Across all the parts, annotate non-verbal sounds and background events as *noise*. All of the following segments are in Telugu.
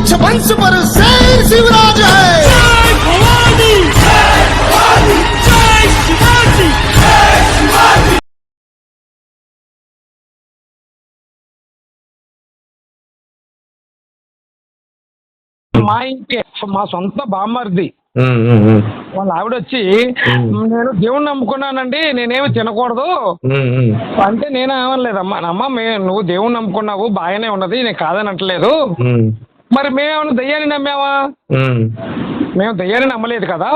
पंच वंश पर शेर शिवराज है మా ఇంటి మా సొంత బామ్మర్ది ఉమ్, ఉమ్, ఉమ్, వాళ్ళ ఆవిడ వచ్చి మ్మ్. నేను దేవుణ్ణి నమ్ముకున్నానండి నేనేమి తినకూడదు ఉమ్, ఉమ్, అంటే నేను ఏమనలేదమ్మా అమ్మ మే నువ్వు దేవుణ్ణి నమ్ముకున్నావు బాగానే ఉన్నది నేను కాదని అంటలేదు ఉమ్, మరి మేమేమన్నా దయ్యాన్ని నమ్మావా మేము దయ్యాన్ని నమ్మలేదు కదా?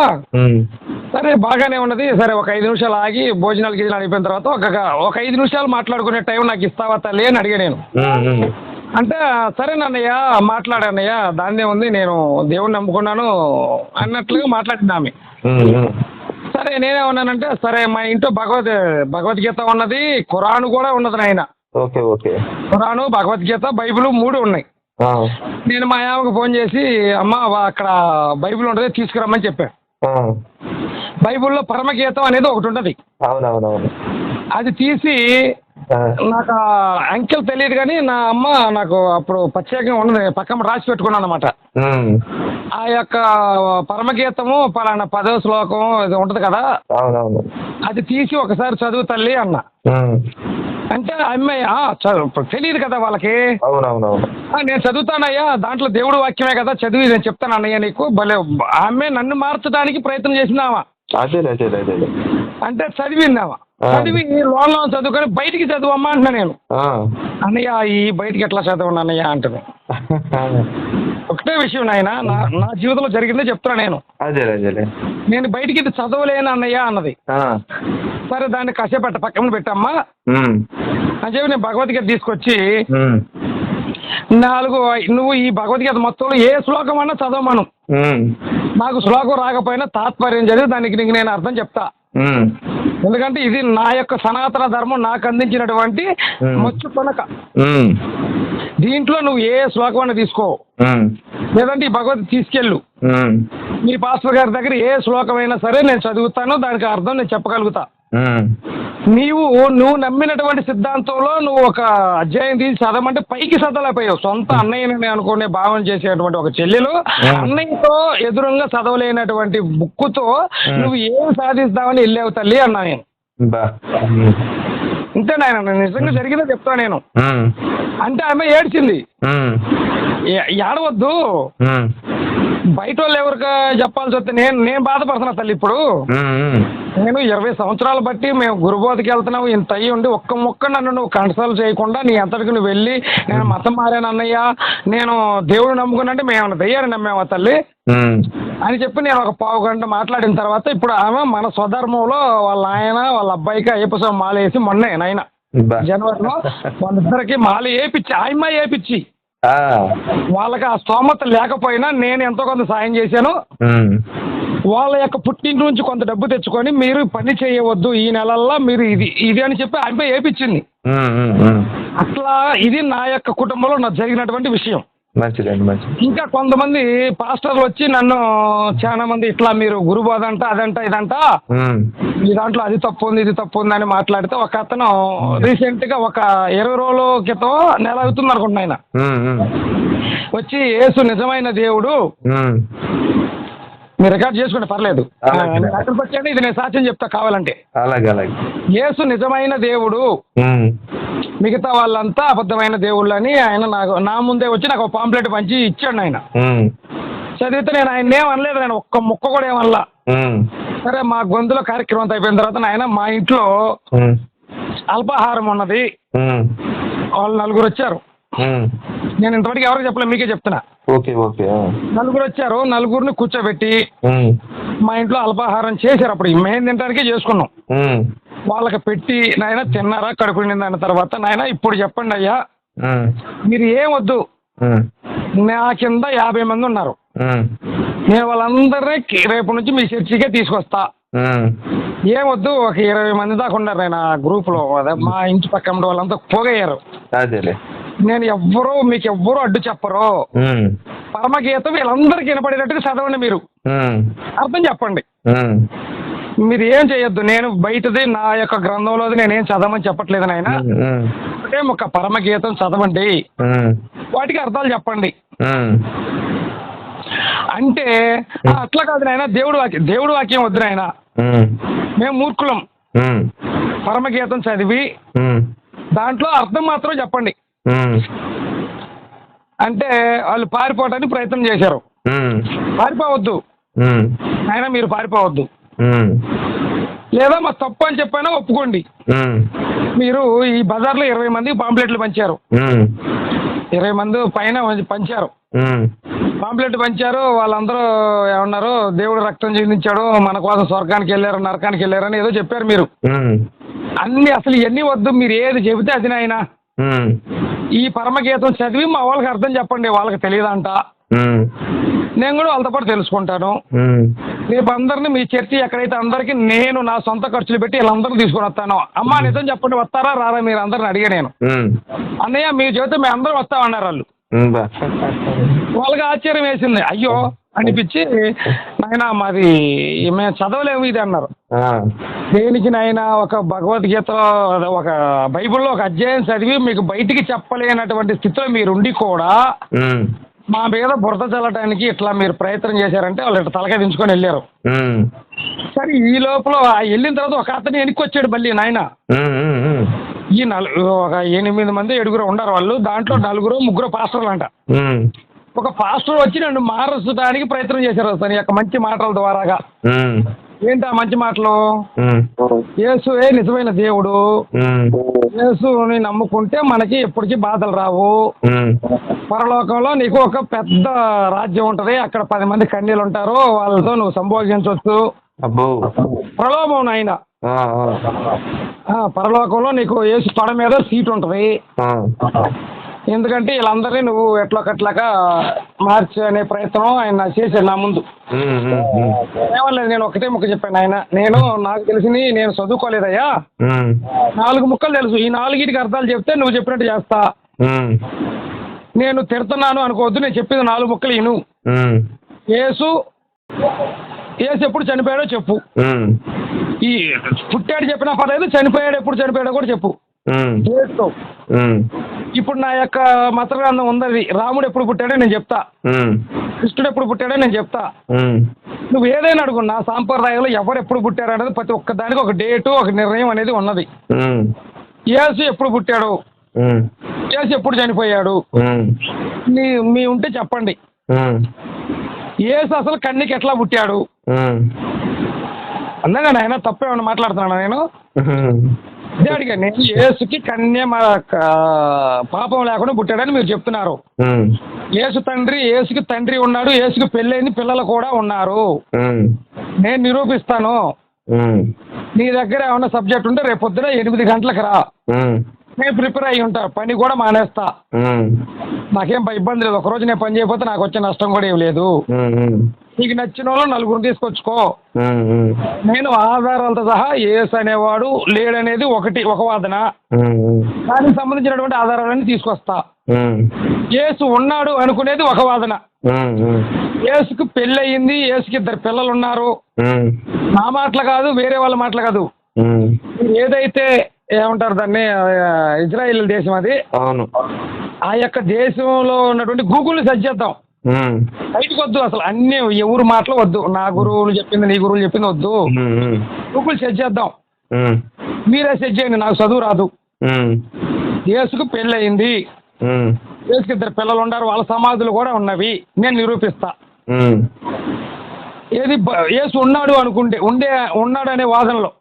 సరే బాగానే ఉన్నది. సరే ఒక ఐదు నిమిషాలు ఆగి భోజనాలు గిజనాలు అయిపోయిన తర్వాత ఒక ఒక ఐదు నిమిషాలు మాట్లాడుకునే టైం నాకు ఇస్తావా తల్లి అని అడిగా నేను. అంటే సరే నన్నయ్య మాట్లాడన్నయ్య దాన్నే ఉంది నేను దేవుణ్ణి నమ్ముకున్నాను అన్నట్లుగా మాట్లాడింది ఆమె. ఉమ్, ఉమ్. సరే నేనేమన్నానంటే సరే మా ఇంట్లో భగవద్ భగవద్గీత ఉన్నది ఖురాను కూడా ఉన్నది నాయన. Okay okay. Quran Bhagavad Gita Bible మూడు ఉన్నాయి. నేను మా ఆమెకు ఫోన్ చేసి అమ్మ అక్కడ బైబిల్ ఉంటుంది తీసుకురమ్మని చెప్పాను. బైబిల్లో పరమగీతం అనేది ఒకటి ఉంటుంది. అవునవునవును. అది తీసి నాకు అంకెల్ తెలియదు కానీ నా అమ్మ నాకు అప్పుడు ప్రత్యేకంగా ఉన్నది పక్కన రాసి పెట్టుకున్నాను అనమాట ఆ యొక్క పరమగీతము పలానా పదో శ్లోకం ఇది ఉంటుంది కదా. అది తీసి ఒకసారి చదువు తల్లి అన్న. అంటే అమ్మాయి "ఆ, చదువు ఇప్పుడు తెలియదు కదా వాళ్ళకి. అవునవునవును. "ఆ, నేను చదువుతానయ్యా దాంట్లో దేవుడు వాక్యమే కదా చదివి నేను చెప్తాను అన్నయ్య నీకు. భలే ఆమె నన్ను మార్చడానికి ప్రయత్నం చేసిందామా? అదేలే అదేలే అదేలే. అంటే చదివిందామా? ఆ. చదివి లోన్లో చదువుకొని బయటికి చదువమ్మా అంటున్నా నేను. అన్నయ్య ఈ బయటికి ఎట్లా చదవను అన్నయ్య అంటుంది. *laughs* ఒకటే విషయం నాయన నా నా జీవితంలో జరిగిందే చెప్తున్నా నేను. అదేలే అదేలే నేను బయటికి ఇది చదవలేను అన్నయ్య అన్నది. సరే దాన్ని కసేపట్ట పక్కన పెట్టమ్మా. అని చెప్పి నేను భగవద్గీత తీసుకొచ్చి నాలుగు నువ్వు ఈ భగవద్గీత మొత్తంలో ఏ శ్లోకం అన్నా చదవమను. ఉమ్, నాకు శ్లోకం రాకపోయినా తాత్పర్యం చదివి దానికి నీకు నేను అర్థం చెప్తా. ఎందుకంటే ఇది నా యొక్క సనాతన ధర్మం నాకు అందించినటువంటి. మొచ్చు కొనక దీంట్లో నువ్వు ఏ శ్లోకం తీసుకో. లేదంటే ఈ భగవద్గీత తీసుకెళ్ళు. మీ పాస్టర్ గారి దగ్గర ఏ శ్లోకమైనా సరే నేను చదువుతాను దానికి అర్థం నేను చెప్పగలుగుతా. నీవు నువ్వు నమ్మినటువంటి సిద్ధాంతంలో నువ్వు ఒక అధ్యాయం తీసి చదవమంటే పైకి చదవలేకపోయావు సొంత అన్నయ్యని అనుకునే భావన చేసేటువంటి ఒక చెల్లెలు. అన్నయ్యతో ఎదురుగా చదవలేనటువంటి బుక్కుతో. నువ్వు ఏం సాధిస్తావని వెళ్ళావు తల్లి అన్నా నేను. అంతే నాయన నిజంగా జరిగిందో చెప్తా నేను. అంటే ఆమె ఏడ్చింది. ఏడవద్దు. బయట వాళ్ళు ఎవరికి చెప్పాల్సి వస్తే నేను నేను బాధపడుతున్నా తల్లి ఇప్పుడు. నేను ఇరవై సంవత్సరాలు బట్టి మేము గురుబోధకి వెళ్తున్నావు ఇంత అయ్యి ఉండి ఒక్క ముక్క నన్ను నువ్వు కన్సల్ట్ చేయకుండా నీ అంతటికి నువ్వు వెళ్ళి నేను మతం మారాను అన్నయ్య నేను దేవుడు నమ్ముకున్నంటే మేము దయ్యాన్ని నమ్మామా తల్లి అని చెప్పి నేను ఒక పావు గంట మాట్లాడిన తర్వాత ఇప్పుడు ఆమె మన స్వధర్మంలో వాళ్ళ ఆయన వాళ్ళ అబ్బాయికి అయ్యప్ప స్వామి మాల వేసి మొన్నే నాయన. జనవరిలో వాళ్ళిద్దరికి మాల వేపిచ్చి ఆయమ్మ వేపిచ్చి ఆ, వాళ్ళకి ఆ స్తోమత లేకపోయినా నేను ఎంతో కొంత సాయం చేశాను. వాళ్ళ యొక్క పుట్టింటి నుంచి కొంత డబ్బు తెచ్చుకొని మీరు పని చేయవద్దు ఈ నెలల్లో మీరు ఇది ఇది అని చెప్పి ఆమె వేపించింది ఉమ్. అట్లా ఇది నా యొక్క కుటుంబంలో నాకు జరిగినటువంటి విషయం. మంచిదండి మంచిది. ఇంకా కొంతమంది పాస్టర్లు వచ్చి నన్ను చాలా మంది ఇట్లా మీరు గురుబోధ అంట అదంట ఇదంట. ఈ దాంట్లో అది తప్పు ఉంది ఇది తప్పు ఉంది అని మాట్లాడితే ఒక అతను రీసెంట్గా ఒక ఇరవై రోజుల క్రితం నెల అవుతుంది అనుకుంటున్నా ఆయన. ఉమ్, ఉమ్, వచ్చి యేసు నిజమైన దేవుడు. మీరు రికార్డ్ చేసుకుంటే పర్లేదు. అక్కడికి వచ్చాను ఇది నేను సాక్ష్యం చెప్తా కావాలంటే. అలాగే అలాగే. యేసు నిజమైన దేవుడు. మిగతా వాళ్ళంతా అబద్ధమైన దేవుళ్ళు అని ఆయన నాకు నా ముందే వచ్చి నాకు ఒక పాంప్లెట్ పంచి ఇచ్చాడు ఆయన. చదివితే నేను ఆయన ఏం అనలేదు నేను ఒక్క ముక్క కూడా ఏమనలా సరే మా గొంతులో కార్యక్రమం అయిపోయిన తర్వాత నాయన మా ఇంట్లో అల్పాహారం ఉన్నది. వాళ్ళు నలుగురు వచ్చారు. నేను ఇంతవరకు ఎవరికి చెప్పలేదు మీకే చెప్తున్నా. ఓకే. నలుగురు వచ్చారు నలుగురిని కూర్చోబెట్టి మా ఇంట్లో అల్పాహారం చేశారు అప్పుడు. మేము తినడానికే చేసుకున్నాం. వాళ్ళకి పెట్టి నాయన తిన్నారా? కడుపు నిండిన తర్వాత నాయన ఇప్పుడు చెప్పండి అయ్యా. మీరు ఏం వద్దు. ఉమ్, నా కింద యాభై మంది ఉన్నారు. నేను వాళ్ళందరినీ రేపు నుంచి మీ చర్చికే తీసుకొస్తా. ఏమొద్దు ఒక ఇరవై మంది దాకా ఉన్నారు నేను ఆ గ్రూప్లో. అదే మా ఇంటి పక్కన ఉండే వాళ్ళంతా పోగయ్యారు. నేను ఎవ్వరూ మీకు ఎవ్వరూ అడ్డు చెప్పరు. పరమగీతం వీళ్ళందరికీ వినపడేటట్టుగా చదవండి మీరు. అర్థం చెప్పండి. మీరు ఏం చేయొద్దు నేను బయటది నా యొక్క గ్రంథంలోది నేనేం చదవమని చెప్పట్లేదు నాయన ఒకటే ఒక పరమగీతం చదవండి వాటికి అర్థాలు చెప్పండి. అంటే "ఆ, అట్లా కాదు నాయన దేవుడు వాక్యం దేవుడు వాక్యం వద్దు నాయన. మేము మూర్ఖులం. పరమగీతం చదివి. దాంట్లో అర్థం మాత్రం చెప్పండి. అంటే వాళ్ళు పారిపోవడానికి ప్రయత్నం చేశారు. పారిపోవద్దు. ఆయన మీరు పారిపోవద్దు. లేదా మా తప్పు అని చెప్పైనా ఒప్పుకోండి. మీరు ఈ బజార్లో ఇరవై మంది పాంప్లెట్లు పంచారు. ఇరవై మంది పైన పంచారు. పాంప్లెట్ పంచారు వాళ్ళందరూ ఏమన్నారు దేవుడు రక్తం చెందించాడు మన కోసం స్వర్గానికి వెళ్ళారు నరకానికి వెళ్ళారు అని ఏదో చెప్పారు మీరు. అన్ని అసలు ఇవన్నీ వద్దు మీరు ఏది చెబితే అది నాయన. ఈ పరమగీతం చదివి మా వాళ్ళకి అర్థం చెప్పండి వాళ్ళకి తెలియదంట. నేను కూడా వాళ్ళతో పాటు తెలుసుకుంటాను. రేపు అందరిని మీ చర్చి ఎక్కడైతే అందరికీ నేను నా సొంత ఖర్చులు పెట్టి వీళ్ళందరినీ తీసుకొని వస్తాను అమ్మా నిజం చెప్పండి వస్తారా రారా మీరు అందరిని అడిగా నేను. అన్నయ్య మీరు చెబితే మేము అందరం వస్తామన్నారు వాళ్ళు. వాళ్ళకి ఆశ్చర్యం వేసింది అయ్యో అనిపించి నాయన మాది మేము చదవలేము ఇది అన్నారు. దేనికి నాయన ఒక భగవద్గీతలో ఒక బైబిల్లో ఒక అధ్యాయం చదివి మీకు బయటికి చెప్పలేనటువంటి స్థితిలో మీరు ఉండి కూడా. మా మీద బురద చల్లటానికి ఇట్లా మీరు ప్రయత్నం చేశారంటే వాళ్ళు ఇట్లా తలకాయ దించుకొని వెళ్ళారు. సరే ఈ లోపల ఆ వెళ్ళిన తర్వాత ఒక అతను వెనక్కి వచ్చాడు మళ్ళీ నాయన. ఈ నలు ఒక ఎనిమిది మంది ఏడుగురు ఉండరు వాళ్ళు దాంట్లో నలుగురు ముగ్గురు పాస్టర్లు అంట. ఒక పాస్టర్ వచ్చి నన్ను మారచడానికి ప్రయత్నం చేశారు తన యొక్క మంచి మాటల ద్వారాగా. ఏంటి మంచి మాటలు ఉమ్. యేసువే నిజమైన దేవుడు. యేసుని నమ్ముకుంటే మనకి ఎప్పటికీ బాధలు రావు. పరలోకంలో నీకు ఒక పెద్ద రాజ్యం ఉంటది అక్కడ పది మంది కన్నీళ్ళు ఉంటారు వాళ్ళతో నువ్వు సంభోగించవచ్చు అబ్బో ప్రలోభం నాయన ఆ. ఆ. ఆ, పరలోకంలో నీకు యేసు తొడ మీద సీట్ ఉంటుంది. ఎందుకంటే వీళ్ళందరినీ నువ్వు ఎట్లకట్లాగా మార్చే అనే ప్రయత్నం ఆయన చేశాడు నా ముందు. ఏమలేదు నేను ఒకటే ముక్క చెప్పాను ఆయన నేను నాకు తెలిసింది నేను చదువుకోలేదయ్యా. నాలుగు ముక్కలు తెలుసు ఈ నాలుగిటికి అర్థాలు చెప్తే నువ్వు చెప్పినట్టు చేస్తా. నేను తిడుతున్నాను అనుకోవద్దు నేను చెప్పింది నాలుగు ముక్కలు ఇను. యేసు యేసు ఎప్పుడు చనిపోయాడో చెప్పు. ఈ పుట్టాడు చెప్పినా పర్లేదు చనిపోయాడు ఎప్పుడు చనిపోయాడో కూడా చెప్పు. ఇప్పుడు నా యొక్క మత గ్రంథం ఉందది రాముడు ఎప్పుడు పుట్టాడో నేను చెప్తా. కృష్ణుడు ఎప్పుడు పుట్టాడో నేను చెప్తా. నువ్వు ఏదైనా అడుగు నా సాంప్రదాయంలో ఎవరు ఎప్పుడు పుట్టారు అనేది ప్రతి ఒక్క దానికి ఒక డేటు ఒక నిర్ణయం అనేది ఉన్నది. యేసు ఎప్పుడు పుట్టాడు. యేసు ఎప్పుడు చనిపోయాడు. మీ మీ ఉంటే చెప్పండి. యేసు అసలు కన్నికి ఎట్లా పుట్టాడు. అన్నగా నాయన తప్పేమన్నా మాట్లాడుతున్నాను నేను నేను యేసుకి కన్య మా పాపం లేకుండా పుట్టాడని మీరు చెప్తున్నారు. యేసు తండ్రి యేసుకి తండ్రి ఉన్నాడు యేసుకి పెళ్ళైన పిల్లలు కూడా ఉన్నారు. నేను నిరూపిస్తాను. నీ దగ్గర ఏమన్నా సబ్జెక్ట్ ఉంటే రేపు పొద్దున ఎనిమిది గంటలకు రా. నేను ప్రిపేర్ అయ్యి ఉంటా పని కూడా మానేస్తా. నాకేం ఇబ్బంది లేదు ఒకరోజు నేను పని చేయకపోతే నాకు వచ్చే నష్టం కూడా ఏం లేదు. నీకు నచ్చిన వాళ్ళు నలుగురు తీసుకొచ్చుకో. నేను ఆధారాలతో సహా ఏస్ అనేవాడు లేడనేది ఒకటి ఒక వాదన. దానికి సంబంధించినటువంటి ఆధారాలన్నీ తీసుకొస్తా. ఏసు ఉన్నాడు అనుకునేది ఒక వాదన. ఏసుకు పెళ్ళి అయ్యింది ఏసుకి ఇద్దరు పిల్లలు ఉన్నారు. నా మాటలు కాదు వేరే వాళ్ళ మాటలు కాదు. ఏదైతే ఏమంటారు దాన్ని ఇజ్రాయిల్ దేశం అది అవును ఆ యొక్క దేశంలో ఉన్నటువంటి గూగుల్ని సెర్చ్ చేద్దాం. బయటకు వద్దు అసలు అన్ని ఎవరు మాటలు వద్దు నా గురువులు చెప్పింది నీ గురువులు చెప్పింది వద్దు. గూగుల్ సెర్చ్ చేద్దాం. మీరే సెర్చ్ చేయండి నాకు చదువు రాదు. యేసుకు పెళ్ళి అయింది. యేసుకి ఇద్దరు పిల్లలు ఉన్నారు వాళ్ళ సమాధులు కూడా ఉన్నవి నేను నిరూపిస్తా. ఏది యేసు ఉన్నాడు అనుకుంటే ఉండే ఉన్నాడు అనే వాదనలో.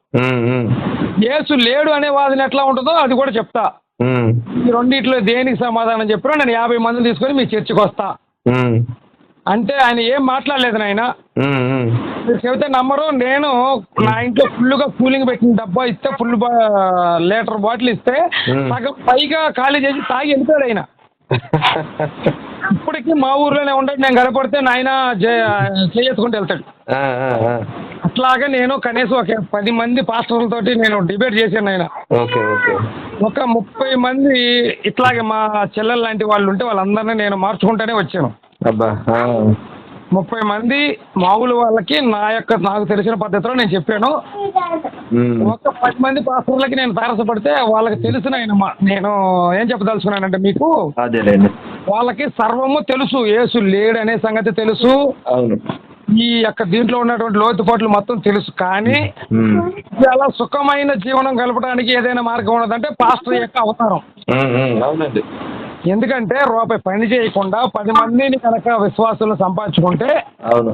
యేసు లేడు అనే వాదన ఎట్లా ఉంటుందో అది కూడా చెప్తా. ఈ రెండిట్లో దేనికి సమాధానం చెప్పినా నేను యాభై మందిని తీసుకొని మీ చర్చికి వస్తా. అంటే ఆయన ఏం మాట్లాడలేదు నాయన. ఉమ్. మీరు చెబితే నమ్మరు నేను నా ఇంట్లో ఫుల్గా కూలింగ్ పెట్టిన డబ్బా ఇస్తే ఫుల్ లీటర్ బాటిల్ ఇస్తే. సగం పైగా ఖాళీ చేసి తాగి వెళ్ళిపోయాడు ఆయన ఇప్పటికీ మా ఊర్లోనే ఉండడు నేను కనపడితే నాయన చేయెత్తుకుంటూ వెళ్తాడు. అట్లాగే నేను కనీసం ఒక పది మంది పాస్టర్లతోటి నేను డిబేట్ చేశాను ఆయన ఒక ముప్పై మంది ఇట్లాగే మా చెల్లెలు లాంటి వాళ్ళు ఉంటే వాళ్ళందరినీ నేను మార్చుకుంటూనే వచ్చాను అబ్బా. ముప్పై మంది మామూలు వాళ్ళకి నా యొక్క నాకు తెలిసిన పద్ధతిలో నేను చెప్పాను. ఒక పది మంది పాస్టర్లకి నేను తారసపడితే వాళ్ళకి తెలిసిన ఆయన మా- నేను ఏం చెప్పదలుచుకున్నానంటే మీకు? వాళ్ళకి సర్వము తెలుసు. యేసు లేడు అనే సంగతి తెలుసు. ఈ యొక్క దీంట్లో ఉన్నటువంటి లోతుపాట్లు మొత్తం తెలుసు. కానీ. చాలా సుఖమైన జీవనం గడపడానికి ఏదైనా మార్గం ఉన్నదంటే పాస్టర్ యొక్క అవతారం. ఎందుకంటే రూపాయి పని చేయకుండా పది మందిని కనుక విశ్వాసులను సంపాదించుకుంటే అవును.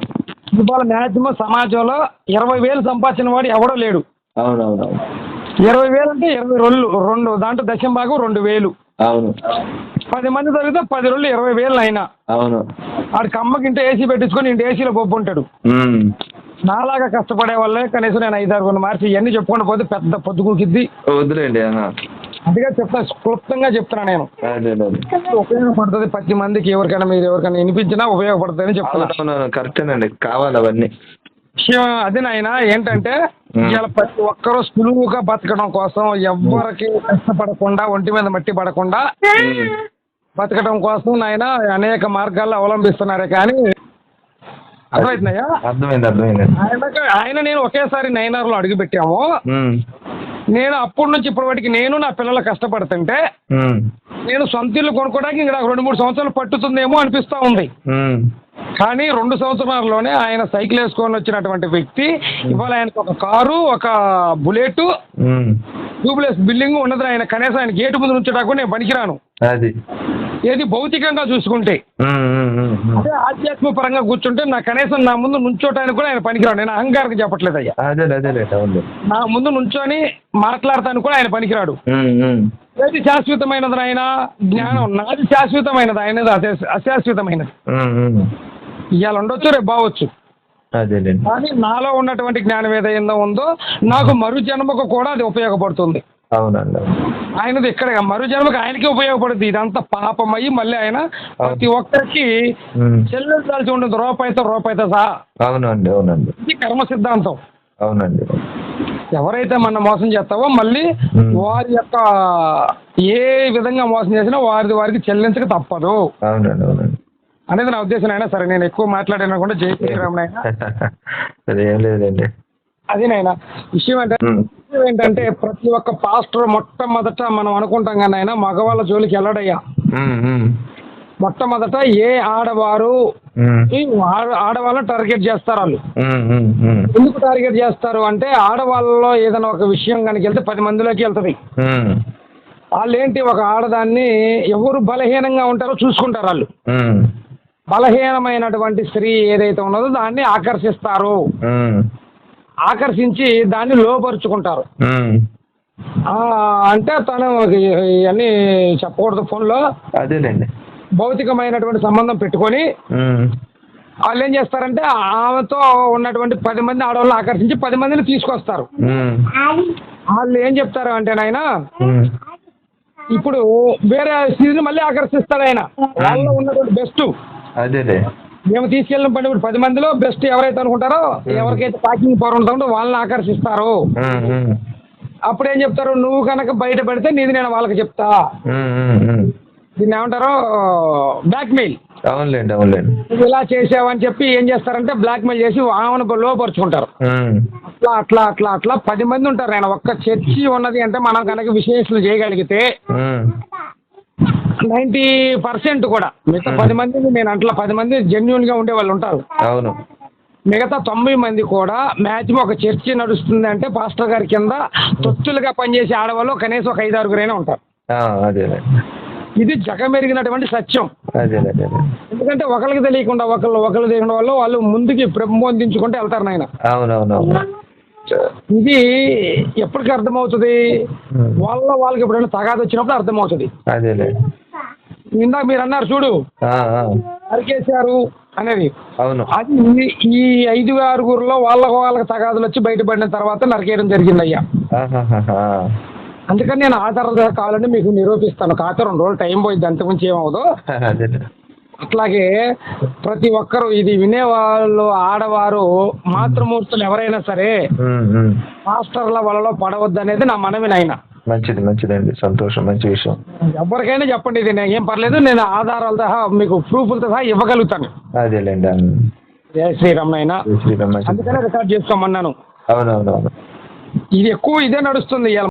ఇవాళ మ్యాక్సిమం సమాజంలో ఇరవై వేలు సంపాదించిన వాడు ఎవడో లేడు. అవునవునవును ఇరవై వేలు అంటే ఇరవై రెండు రెండు దాంట్లో దశం భాగం రెండు వేలు. అవును. పది మంది దొరికితే పది రోజులు ఇరవై వేలు అయినా. అవును. ఆడికి అమ్మకి ఇంటి ఏసీ పెట్టించుకొని ఇంటి ఏసీలో బొబ్బు ఉంటాడు ఉమ్. నాలాగా కష్టపడే వాళ్ళే కనీసం నేను ఐదారు కొన్ని మార్చి ఇవన్నీ చెప్పుకొని పోతే పెద్ద పొద్దుగుకిద్ది వద్దులేండి. అందుకే చెప్తా క్లుప్తంగా చెప్తున్నా నేను. ఉపయోగపడుతుంది పది మందికి ఎవరికైనా మీరు ఎవరికైనా వినిపించినా ఉపయోగపడుతుందని చెప్తున్నా. అవునవును కరెక్టేనండి కావాలి అవన్నీ. విషయం అది నాయన ఏంటంటే. ఇలా ప్రతి ఒక్కరూ సులువుగా బతకడం కోసం ఎవ్వరికి కష్టపడకుండా ఒంటి మీద మట్టి పడకుండా. బతకడం కోసం నాయన అనేక మార్గాల్లో అవలంబిస్తున్నారు కానీ అర్థమవుతున్నాయా అర్థమైంది అర్థమైందండి ఆయనకు ఆయన నేను ఒకేసారి నైనార్లో అడుగుపెట్టాము. ఉమ్. నేను అప్పటి నుంచి ఇప్పటి వరకు నేను నా పిల్లలు కష్టపడుతుంటే. నేను సొంత ఇల్లు కొనుక్కోవడానికి ఇంకా నాకు రెండు మూడు సంవత్సరాలు పట్టుతుందేమో అనిపిస్తూ ఉంది. కానీ రెండు సంవత్సరాల్లోనే ఆయన సైకిల్ వేసుకొని వచ్చినటువంటి వ్యక్తి ఇవాళ ఆయనకు ఒక కారు ఒక బుల్లెట్ ట్యూబ్లెస్ బిల్డింగ్ ఉన్నది ఆయన కనీసం ఆయన గేటు ముందు ఉంచడానికి నేను పనికిరాను. అది. ఏది భౌతికంగా చూసుకుంటే. అదే ఆధ్యాత్మిక పరంగా కూర్చుంటే నా కనీసం నా ముందు నుంచోటానికి కూడా ఆయన పనికిరాడు. నేను అహంకారం చెప్పట్లేదు అయ్యా నా ముందు నుంచొని మాట్లాడటానికి కూడా ఆయన పనికిరాడు. ఏది శాశ్వతమైనది ఆయన జ్ఞానం. నాది శాశ్వతమైనది. ఆయనది అశాశ్వతమైనది. ఇవాళ ఉండొచ్చు రేపు బావచ్చు. అదేలేండి. కానీ నాలో ఉన్నటువంటి జ్ఞానం ఏదైందో ఉందో నాకు మరు జన్మకు కూడా అది ఉపయోగపడుతుంది. అవునండి అవును. ఆయనది ఇక్కడ మరు జన్మకు ఆయనకి ఉపయోగపడుతుంది. ఇదంతా పాపమయ్యి మళ్ళీ ఆయన ప్రతి ఒక్కరికి. చెల్లించాల్సి ఉంటుంది. రూపాయితో రూపాయితో సహా. అవునండి అవునండి. ఇది కర్మ సిద్ధాంతం. అవునండి. ఎవరైతే మన మోసం చేస్తావో మళ్ళీ. వారి యొక్క ఏ విధంగా మోసం చేసినా వారిది వారికి చెల్లించక తప్పదు. అవునండి అవునండి. అనేది నా ఉద్దేశం అయినా సరే నేను ఎక్కువ మాట్లాడినా జై శ్రీరామ్ *laughs* అది ఏం లేదండి అది నైనా విషయం అంటే. విషయం ఏంటంటే ప్రతి ఒక్క పాస్టర్ మొట్టమొదట మనం అనుకుంటాం కానీ ఆయన మగవాళ్ళ జోలికి వెళ్ళడయ్యా. మొట్టమొదట ఏ ఆడవారు ఆడవాళ్ళని టార్గెట్ చేస్తారు వాళ్ళు. ఎందుకు టార్గెట్ చేస్తారు అంటే ఆడవాళ్ళలో ఏదైనా ఒక విషయం కనుక వెళ్తే పది మందిలోకి వెళ్తుంది ఉమ్. వాళ్ళు ఏంటి ఒక ఆడదాన్ని ఎవరు బలహీనంగా ఉంటారో చూసుకుంటారు వాళ్ళు. బలహీనమైనటువంటి స్త్రీ ఏదైతే ఉన్నదో దాన్ని ఆకర్షిస్తారు. ఆకర్షించి దాన్ని లోపరుచుకుంటారు అంటే తను ఇవన్నీ చెప్పకూడదు ఫోన్లో అదేలేండి భౌతికమైనటువంటి సంబంధం పెట్టుకొని. వాళ్ళు ఏం చేస్తారంటే ఆమెతో ఉన్నటువంటి పది మంది ఆడవాళ్ళని ఆకర్షించి పది మందిని తీసుకొస్తారు. వాళ్ళు ఏం చెప్తారు అంటే నాయన ఉమ్. ఇప్పుడు వేరే స్త్రీని మళ్ళీ ఆకర్షిస్తాడు ఆయన వాళ్ళలో ఉన్నటువంటి బెస్ట్ అదేలే మేము తీసుకెళ్ళిన పని ఇప్పుడు పది మందిలో బెస్ట్ ఎవరైతే అనుకుంటారో ఎవరికైతే ప్యాకింగ్ పవర్ ఉంటుందో వాళ్ళని ఆకర్షిస్తారు. అప్పుడు ఏం చెప్తారు? నువ్వు కనుక బయట పెడితే నీది నేను వాళ్ళకి చెప్తా. దీన్ని ఏమంటారు? బ్లాక్మెయిల్ అవునులేండి అవునులేండి. నువ్వు ఇలా చేసావని చెప్పి ఏం చేస్తారంటే బ్లాక్మెయిల్ చేసి ఆమెను లోపరుచుకుంటారు. అట్లా అట్లా అట్లా అట్లా పది మంది ఉంటారు. ఆయన ఒక్క చర్చి ఉన్నది అంటే మనం కనుక విశేషాలు చేయగలిగితే. నైంటీ పర్సెంట్ కూడా. మిగతా పది మందిని నేను అట్లా పది మంది జెన్యున్గా ఉండే వాళ్ళు ఉంటారు. అవును. మిగతా తొంభై మంది కూడా మ్యాక్సిమం ఒక చర్చి నడుస్తుంది అంటే పాస్టర్ గారి కింద తొత్తులుగా పనిచేసే ఆడవాళ్ళు కనీసం ఒక ఐదు ఆరుగురైనా ఉంటారు అదేలే ఇది జగమెరిగినటువంటి సత్యం. ఎందుకంటే ఒకరికి తెలియకుండా ఒకళ్ళు ఒకళ్ళు తెలియకుండా వాళ్ళు వాళ్ళు ముందుకి పెంపొందించుకుంటూ వెళ్తారు నాయన. ఇది ఎప్పటికి అర్థమవుతుంది. వాళ్ళ వాళ్ళకి ఎప్పుడైనా తగాదు వచ్చినప్పుడు అర్థమవుతుంది. అదేలే. ఇందాక మీరు అన్నారు చూడు. నరికేశారు అనేది. అవును. అది ఈ- ఐదు ఆరుగురులో వాళ్ళ వాళ్ళకి తగాదులు వచ్చి బయటపడిన తర్వాత నరికేయడం జరిగింది అయ్యా. అందుకని నేను ఆధారాలు కావాలంటే మీకు నిరూపిస్తాను. కాకపోతే రెండు రోజులు టైం పోయింది అంతకుమించి ఏమవుదో అట్లాగే ప్రతి ఒక్కరు ఇది వినేవాళ్ళు ఆడవారు మాతృమూర్తులు ఎవరైనా సరే. మాస్టర్ల వలలో పడవద్దు అనేది నా మనవి నాయన. మంచిది మంచిదండి. సంతోషం మంచి విషయం. ఎవరికైనా చెప్పండి ఇది నేను ఏం పర్లేదు నేను ఆధారాలతో సహా మీకు ప్రూఫ్లతో సహా ఇవ్వగలుగుతాను. అదేలేండి. జయ శ్రీరామ్ నాయన. శ్రీరామ్ అందుకనే రికార్డ్ చేసుకోమన్నాను. అవునవునవును. ఇది ఎక్కువ ఇదే నడుస్తుంది